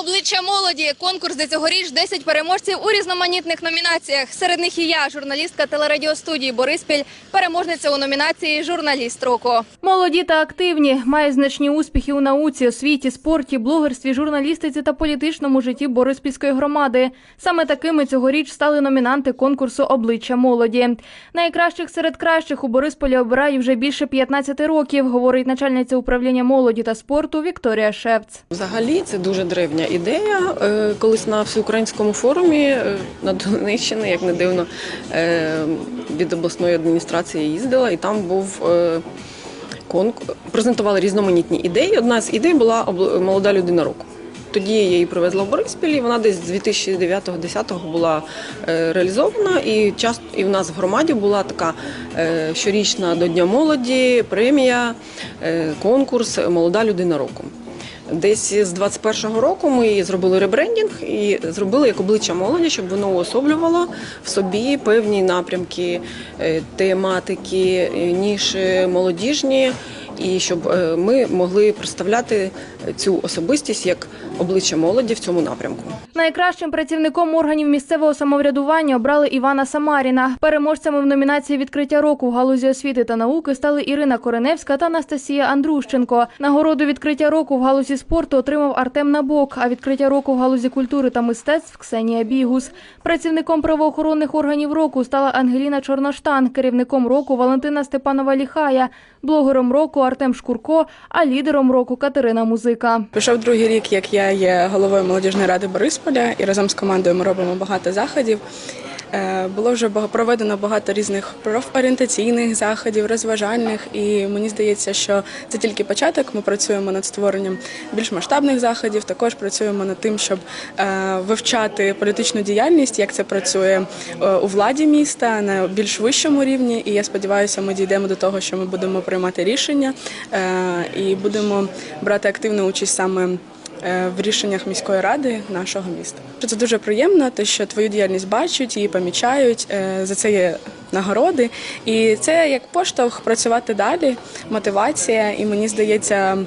Обличчя молоді. Конкурс де цьогоріч 10 переможців у різноманітних номінаціях. Серед них і я, журналістка телерадіостудії Бориспіль, переможниця у номінації Журналіст року. Молоді та активні мають значні успіхи у науці, освіті, спорті, блогерстві, журналістиці та політичному житті Бориспільської громади. Саме такими цьогоріч стали номінанти конкурсу Обличчя молоді. Найкращих серед кращих у Борисполі обирають вже більше 15 років, говорить начальниця управління молоді та спорту Вікторія Шевц. Взагалі це дуже древня ідея. Е, Колись на всеукраїнському форумі е, на Донеччині, як не дивно, е, від обласної адміністрації їздила, і там був конкурс. Презентували різноманітні ідеї. Одна з ідей була молода людина року. Тоді я її привезла в Бориспіль, і вона десь з 2009-2010 була реалізована. І час і в нас в громаді була така щорічна до Дня молоді, премія, конкурс Молода людина року. Десь з 21-го року ми зробили ребрендінг і зробили як обличчя молоді, щоб воно уособлювало в собі певні напрямки, е, тематики, е, ніші молодіжні, і щоб е, ми могли представляти цю особистість як обличчя молоді в цьому напрямку. Найкращим працівником органів місцевого самоврядування обрали Івана Самаріна. Переможцями в номінації відкриття року в галузі освіти та науки стали Ірина Кореневська та Анастасія Андрущенко. Нагороду відкриття року в галузі спорту отримав Артем Набок, а відкриття року в галузі культури та мистецтв Ксенія Бігус. Працівником правоохоронних органів року стала Ангеліна Чорноштан, керівником року Валентина Степанова Ліхая, блогером року Артем Шкурко, а лідером року Катерина Музика. Пішов другий рік, як я є головою молодіжної ради Борисполя, і разом з командою ми робимо багато заходів. Е, Було вже проведено багато різних профорієнтаційних заходів, розважальних, і мені здається, що це тільки початок. Ми працюємо над створенням більш масштабних заходів. Також працюємо над тим, щоб е, вивчати політичну діяльність, як це працює е, у владі міста на більш вищому рівні. І я сподіваюся, ми дійдемо до того, що ми будемо приймати рішення і будемо брати активну участь саме в рішеннях міської ради нашого міста. Це дуже приємно, те, що твою діяльність бачать, її помічають. е, За це є нагороди, і це як поштовх працювати далі, мотивація, і мені здається,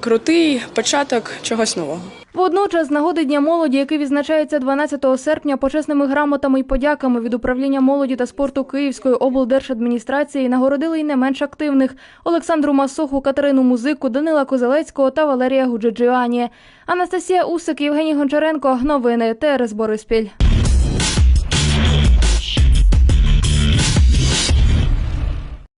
крутий початок чогось нового. Водночас, з нагоди Дня молоді, який відзначається 12 серпня, почесними грамотами і подяками від управління молоді та спорту Київської облдержадміністрації нагородили й не менш активних Олександру Масоху, Катерину Музику, Данила Козелецького та Валерія Гуджиджіані. Анастасія Усик, Євгеній Гончаренко. Новини ТРС Бориспіль.